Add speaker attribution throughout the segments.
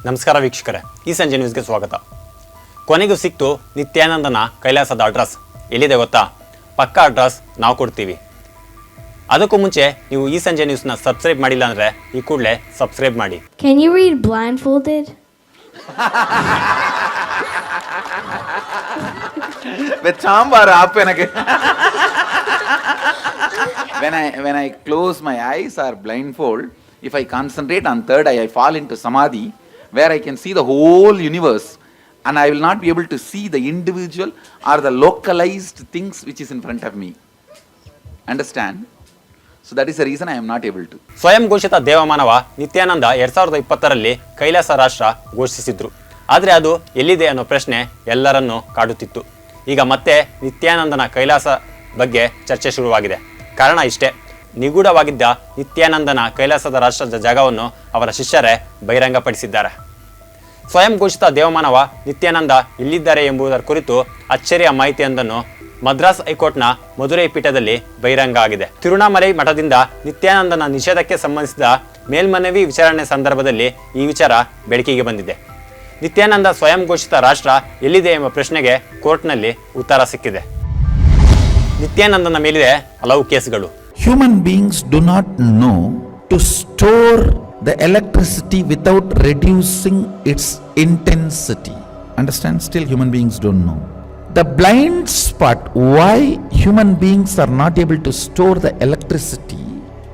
Speaker 1: ನಮಸ್ಕಾರ ವೀಕ್ಷಕರೇ ಈ ಸಂಜೆ ನ್ಯೂಸ್ಗೆ ಸ್ವಾಗತ ಕೊನೆಗೂ ಸಿಕ್ತು ನಿತ್ಯಾನಂದನ ಕೈಲಾಸದ ಅಡ್ರೆಸ್ ಎಲ್ಲಿದೆ ಗೊತ್ತಾ ಪಕ್ಕಾ ಅಡ್ರೆಸ್ ನಾವು ಕೊಡ್ತೀವಿ ಅದಕ್ಕೂ ಮುಂಚೆ ನೀವು ಈ ಸಂಜೆ ನ್ಯೂಸ್ನ ಸಬ್ಸ್ಕ್ರೈಬ್ ಮಾಡಿಲ್ಲ ಅಂದರೆ ಈ ಕೂಡಲೇ ಸಬ್ಸ್ಕ್ರೈಬ್ ಮಾಡಿ
Speaker 2: Can you read blindfolded?
Speaker 3: with sambar I when I when I close my eyes or blindfold, if I concentrate on third eye, I fall into samadhi, where I can see the whole universe, and I will not be able to see the individual or the localized things which is in front of me. Understand? So that is the reason I am not able to.
Speaker 1: ಸ್ವಯಂ ಘೋಷಿತ ದೇವಮಾನವ ನಿತ್ಯಾನಂದ ಎರಡ್ ಸಾವಿರದ ಇಪ್ಪತ್ತರಲ್ಲಿ ಕೈಲಾಸ ರಾಷ್ಟ್ರ ಘೋಷಿಸಿದ್ರು ಆದರೆ ಅದು ಎಲ್ಲಿದೆ ಅನ್ನೋ ಪ್ರಶ್ನೆ ಎಲ್ಲರನ್ನೂ ಕಾಡುತ್ತಿತ್ತು ಈಗ ಮತ್ತೆ ನಿತ್ಯಾನಂದನ ಕೈಲಾಸ ಬಗ್ಗೆ ಚರ್ಚೆ ಶುರುವಾಗಿದೆ ಕಾರಣ ಇಷ್ಟೇ ನಿಗೂಢವಾಗಿದ್ದ ನಿತ್ಯಾನಂದನ ಕೈಲಾಸದ ರಾಷ್ಟ್ರದ ಜಾಗವನ್ನು ಅವರ ಶಿಷ್ಯರೇ ಬಹಿರಂಗಪಡಿಸಿದ್ದಾರೆ. ಸ್ವಯಂ ಘೋಷಿತ ದೇವಮಾನವ ನಿತ್ಯಾನಂದ ಎಲ್ಲಿದ್ದಾರೆ ಎಂಬುದರ ಕುರಿತು ಅಚ್ಚರಿಯ ಮಾಹಿತಿಯೊಂದನ್ನು ಮದ್ರಾಸ್ ಹೈಕೋರ್ಟ್ನ ಮಧುರೈ ಪೀಠದಲ್ಲಿ ಬಹಿರಂಗ ಆಗಿದೆ. ತಿರುಣಾಮಲೈ ಮಠದಿಂದ ನಿತ್ಯಾನಂದನ ನಿಷೇಧಕ್ಕೆ ಸಂಬಂಧಿಸಿದ ಮೇಲ್ಮನವಿ ವಿಚಾರಣೆ ಸಂದರ್ಭದಲ್ಲಿ ಈ ವಿಚಾರ ಬೆಳಕಿಗೆ ಬಂದಿದೆ. ನಿತ್ಯಾನಂದ ಸ್ವಯಂ ಘೋಷಿತ ರಾಷ್ಟ್ರ ಎಲ್ಲಿದೆ ಎಂಬ ಪ್ರಶ್ನೆಗೆ ಕೋರ್ಟ್ನಲ್ಲಿ ಉತ್ತರ ಸಿಕ್ಕಿದೆ. ನಿತ್ಯಾನಂದನ ಮೇಲಿದೆ ಹಲವು ಕೇಸ್ಗಳು.
Speaker 4: Human beings do not know to store the electricity without reducing its intensity. Understand? Still, human beings don't know. The blind spot why human beings are not able to store the electricity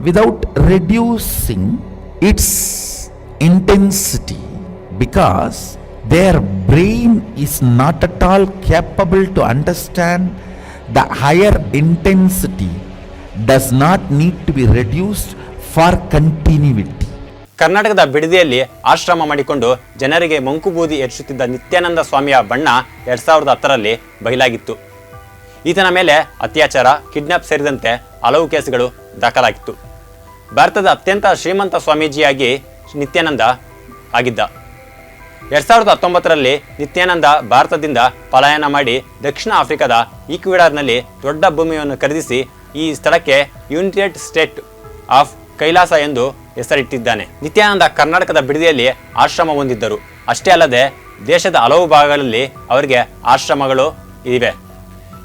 Speaker 4: without reducing its intensity because their brain is not at all capable to understand the higher intensity does not need to be reduced for continuity.
Speaker 1: ಕರ್ನಾಟಕದ ಬಿಡದಿಯಲ್ಲಿ ಆಶ್ರಮ ಮಾಡಿಕೊಂಡು ಜನರಿಗೆ ಮಂಕುಬೂದಿ ಎರಚುತ್ತಿದ್ದ ನಿತ್ಯಾನಂದ ಸ್ವಾಮಿಯ ಬಣ್ಣ ಎರಡ್ ಸಾವಿರದ ಹತ್ತರಲ್ಲಿ ಬಯಲಾಗಿತ್ತು. ಈತನ ಮೇಲೆ ಅತ್ಯಾಚಾರ, ಕಿಡ್ನಾಪ್ ಸೇರಿದಂತೆ ಹಲವು ಕೇಸುಗಳು ದಾಖಲಾಗಿತ್ತು. ಭಾರತದ ಅತ್ಯಂತ ಶ್ರೀಮಂತ ಸ್ವಾಮೀಜಿಯಾಗಿ ನಿತ್ಯಾನಂದ ಆಗಿದ್ದ. ಎರಡ್ ಸಾವಿರದ ಹತ್ತೊಂಬತ್ತರಲ್ಲಿ ನಿತ್ಯಾನಂದ ಭಾರತದಿಂದ ಪಲಾಯನ ಮಾಡಿ ದಕ್ಷಿಣ ಆಫ್ರಿಕಾದ ಈಕ್ವಿಡಾರ್ನಲ್ಲಿ ದೊಡ್ಡ ಭೂಮಿಯನ್ನು ಖರೀದಿಸಿ ಈ ಸ್ಥಳಕ್ಕೆ ಯುನೈಟೆಡ್ ಸ್ಟೇಟ್ ಆಫ್ ಕೈಲಾಸ ಎಂದು ಹೆಸರಿಟ್ಟಿದ್ದಾನೆ. ನಿತ್ಯಾನಂದ ಕರ್ನಾಟಕದ ಬಿಡದಿಯಲ್ಲಿ ಆಶ್ರಮ ಹೊಂದಿದ್ದರು. ಅಷ್ಟೇ ಅಲ್ಲದೆ ದೇಶದ ಹಲವು ಭಾಗಗಳಲ್ಲಿ ಅವರಿಗೆ ಆಶ್ರಮಗಳು ಇವೆ.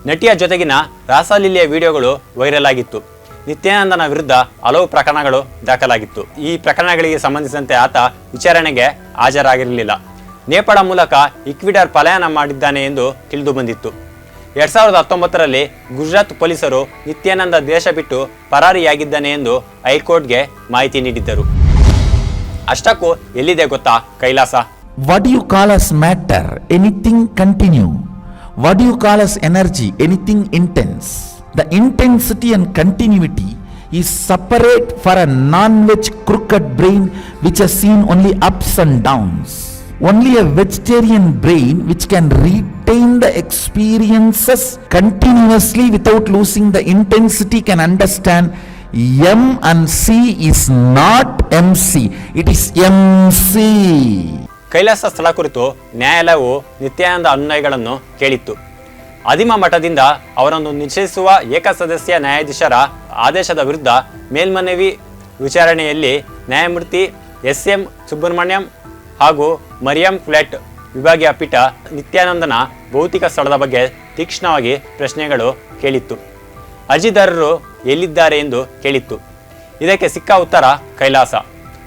Speaker 1: ನಟಿಯ ಜೊತೆಗಿನ ರಾಸಲೀಲೆಯ ವಿಡಿಯೋಗಳು ವೈರಲ್ ಆಗಿತ್ತು. ನಿತ್ಯಾನಂದನ ವಿರುದ್ಧ ಹಲವು ಪ್ರಕರಣಗಳು ದಾಖಲಾಗಿತ್ತು. ಈ ಪ್ರಕರಣಗಳಿಗೆ ಸಂಬಂಧಿಸಿದಂತೆ ಆತ ವಿಚಾರಣೆಗೆ ಹಾಜರಾಗಿರಲಿಲ್ಲ. ನೇಪಾಳ ಮೂಲಕ ಇಕ್ವಿಡರ್ ಪಲಾಯನ ಮಾಡಿದ್ದಾನೆ ಎಂದು ತಿಳಿದು ಬಂದಿತ್ತು. ಎರಡ್ ಸಾವಿರದ ಹತ್ತೊಂಬತ್ತರಲ್ಲಿ ಗುಜರಾತ್ ಪೊಲೀಸರು ನಿತ್ಯಾನಂದ ದೇಶ ಬಿಟ್ಟು ಪರಾರಿಯಾಗಿದ್ದಾನೆ ಎಂದು ಹೈಕೋರ್ಟ್ಗೆ ಮಾಹಿತಿ ನೀಡಿದ್ದರು ಅಷ್ಟಕ್ಕೂ ಎಲ್ಲಿದೆ ಗೊತ್ತಾ Kailasa
Speaker 4: what you you call matter matter? Anything continue. What do you call the energy? Anything intense. The intensity and continuity is separate for a non-veg which brain which has seen only ups and downs. Only a vegetarian brain which can retain the experiences continuously without losing the intensity can understand M and C is not MC, it is MC.
Speaker 1: Kailasa ಸ್ಥಳ ಕುರಿತು ನ್ಯಾಯಾಲಯವು ನಿತ್ಯಾನಂದ ಅನುಯಾಯಿಗಳನ್ನು ಕೇಳಿತ್ತು ಅದಿಮ ಮಠದಿಂದ ಅವರನ್ನು ನಿಷೇಧಿಸುವ ಏಕಸದಸ್ಯ ನ್ಯಾಯಾಧೀಶರ ಆದೇಶದ ವಿರುದ್ಧ ಮೇಲ್ಮನವಿ ವಿಚಾರಣೆಯಲ್ಲಿ ನ್ಯಾಯಮೂರ್ತಿ ಎಸ್ ಎಂ ಸುಬ್ರಹ್ಮಣ್ಯಂ ಹಾಗೂ ಮರಿಯಂ ಫ್ಲೆಟ್ ವಿಭಾಗೀಯ ಪೀಠ ನಿತ್ಯಾನಂದನ ಭೌತಿಕ ಸ್ಥಳದ ಬಗ್ಗೆ ತೀಕ್ಷ್ಣವಾಗಿ ಪ್ರಶ್ನೆಗಳು ಕೇಳಿತ್ತು. ಅರ್ಜಿದಾರರು ಎಲ್ಲಿದ್ದಾರೆ ಎಂದು ಕೇಳಿತ್ತು. ಇದಕ್ಕೆ ಸಿಕ್ಕ ಉತ್ತರ ಕೈಲಾಸ.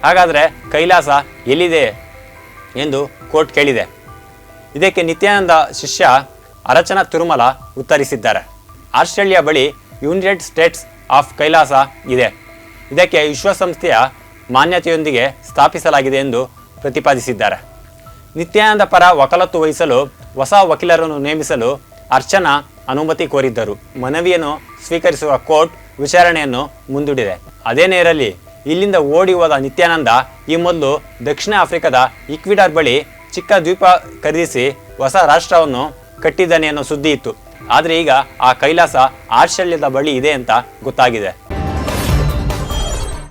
Speaker 1: ಹಾಗಾದರೆ ಕೈಲಾಸ ಎಲ್ಲಿದೆ ಎಂದು ಕೋರ್ಟ್ ಕೇಳಿದೆ. ಇದಕ್ಕೆ ನಿತ್ಯಾನಂದ ಶಿಷ್ಯ ಅರಚನ ತಿರುಮಲ ಉತ್ತರಿಸಿದ್ದಾರೆ. ಆಸ್ಟ್ರೇಲಿಯಾ ಬಳಿ ಯುನೈಟೆಡ್ ಸ್ಟೇಟ್ಸ್ ಆಫ್ ಕೈಲಾಸ ಇದೆ. ಇದಕ್ಕೆ ವಿಶ್ವಸಂಸ್ಥೆಯ ಮಾನ್ಯತೆಯೊಂದಿಗೆ ಸ್ಥಾಪಿಸಲಾಗಿದೆ ಎಂದು ಪ್ರತಿಪಾದಿಸಿದ್ದಾರೆ. ನಿತ್ಯಾನಂದ ಪರ ವಕಾಲತ್ತು ವಹಿಸಲು, ಹೊಸ ವಕೀಲರನ್ನು ನೇಮಿಸಲು ಅರ್ಚನಾ ಅನುಮತಿ ಕೋರಿದ್ದರು. ಮನವಿಯನ್ನು ಸ್ವೀಕರಿಸುವ ಕೋರ್ಟ್ ವಿಚಾರಣೆಯನ್ನು ಮುಂದೂಡಿದೆ. ಅದೇನೇ ಇರಲಿ ಇಲ್ಲಿಂದ ಓಡಿ ಹೋದ ನಿತ್ಯಾನಂದ ಈ ಮೊದಲು ದಕ್ಷಿಣ ಆಫ್ರಿಕಾದ ಇಕ್ವಿಡಾರ್ ಬಳಿ ಚಿಕ್ಕ ದ್ವೀಪ ಖರೀದಿಸಿ ಹೊಸ ರಾಷ್ಟ್ರವನ್ನು ಕಟ್ಟಿದ್ದಾನೆ ಅನ್ನೋ ಸುದ್ದಿ ಇತ್ತು. ಆದರೆ ಈಗ ಆ ಕೈಲಾಸ ಆಶ್ಚರ್ಯದ ಬಳಿ ಇದೆ ಅಂತ ಗೊತ್ತಾಗಿದೆ.